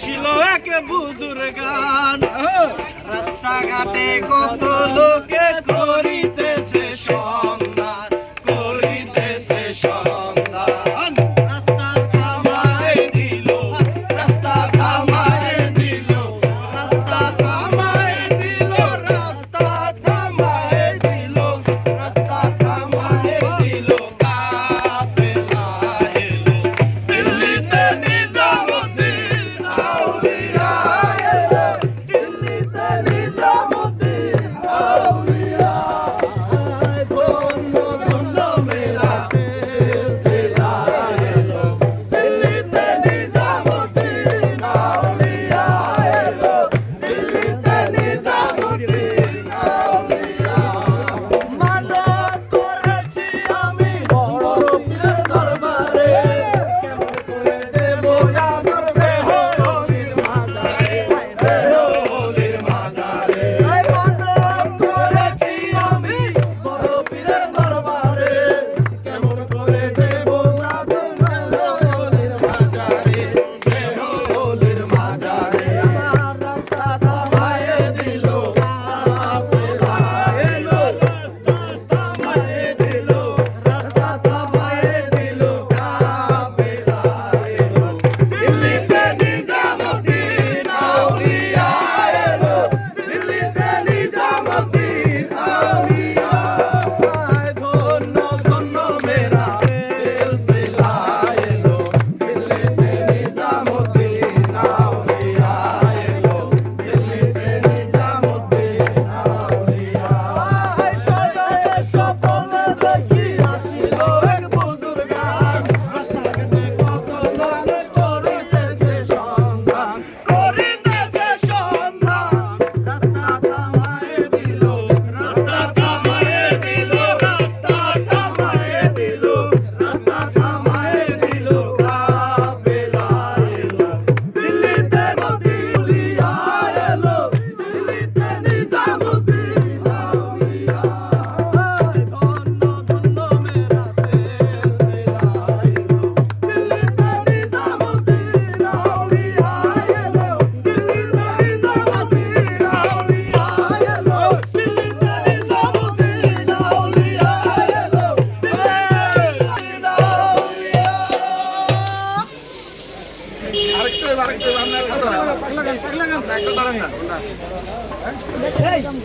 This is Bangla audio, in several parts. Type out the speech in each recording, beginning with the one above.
ছিল এক বুজুর্গান। রাস্তাঘাটে কত লোকে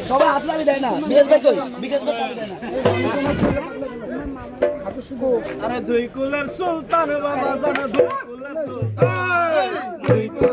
সবাই হাত দেয় না। বিকাশ ভাই কই? বিকাশ ভাই সুলতান বাবা জানা দুই কুলার সুলতান। দুই কুলার